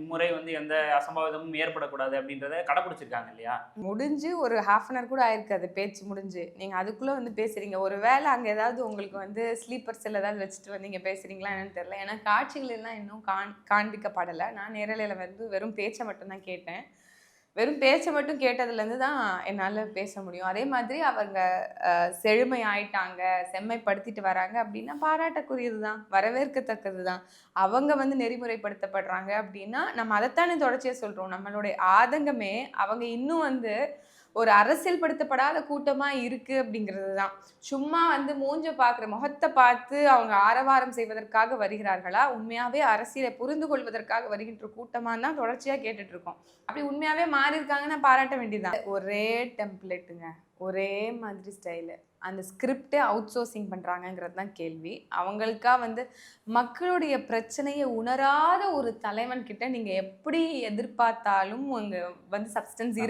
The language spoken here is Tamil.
இம்முறை வந்து எந்த அசம்பாவிதமும் ஏற்படக்கூடாது அப்படின்றத கடைபிடிச்சிருக்காங்க இல்லையா? முடிஞ்சு ஒரு ஹாஃப் அன் ஹவர் கூட ஆயிருக்காது பேச்சு முடிஞ்சு. நீங்கள் அதுக்குள்ளே வந்து பேசுகிறீங்க ஒரு வேளை அங்கே ஏதாவது உங்களுக்கு வந்து ஸ்லீப்பர் செல் ஏதாவது வச்சுட்டு வந்தீங்க பேசுகிறீங்களா என்னன்னு தெரியல. ஏன்னா காட்சிகள் எல்லாம் இன்னும் காண் காண்பிக்கப்படலை. நான் நேரலையில் வந்து வெறும் பேச்சை மட்டும்தான் கேட்டேன். வெறும் பேச்சை மட்டும் கேட்டதுலேருந்து தான் என்னால் பேச முடியும். அதே மாதிரி அவங்க செழுமை ஆயிட்டாங்க செம்மைப்படுத்திட்டு வராங்க அப்படின்னா பாராட்டக்குரியது தான் வரவேற்கத்தக்கது தான். அவங்க வந்து நெறிமுறைப்படுத்தப்படுறாங்க அப்படின்னா நம்ம அதைத்தானே தொடர்ச்சியாக சொல்கிறோம் நம்மளுடைய ஆதங்கமே அவங்க இன்னும் வந்து ஒரு அரசியல்படுத்தப்படாத கூட்டமாக இருக்கு அப்படிங்கிறது தான் சும்மா வந்து மூஞ்ச பார்க்குற முகத்தை பார்த்து அவங்க ஆரவாரம் செய்வதற்காக வருகிறார்களா? உண்மையாகவே அரசியலை புரிந்து கொள்வதற்காக வருகின்ற கூட்டமாக தான் தொடர்ச்சியாக கேட்டுட்ருக்கோம். அப்படி உண்மையாகவே மாறி இருக்காங்கன்னா பாராட்ட வேண்டியதுதான். ஒரே டெம்ப்ளேட்டுங்க. ஒரே மாதிரி ஸ்டைலு. அந்த ஸ்கிரிப்டே அவுட் சோர்சிங் பண்ணுறாங்கங்கிறது தான் கேள்வி. அவங்களுக்காக வந்து மக்களுடைய பிரச்சனையை உணராத ஒரு தலைவன்கிட்ட நீங்கள் எப்படி எதிர்பார்த்தாலும் அங்கே வந்து சப்ஸ்டன்ஸ் இருக்கு.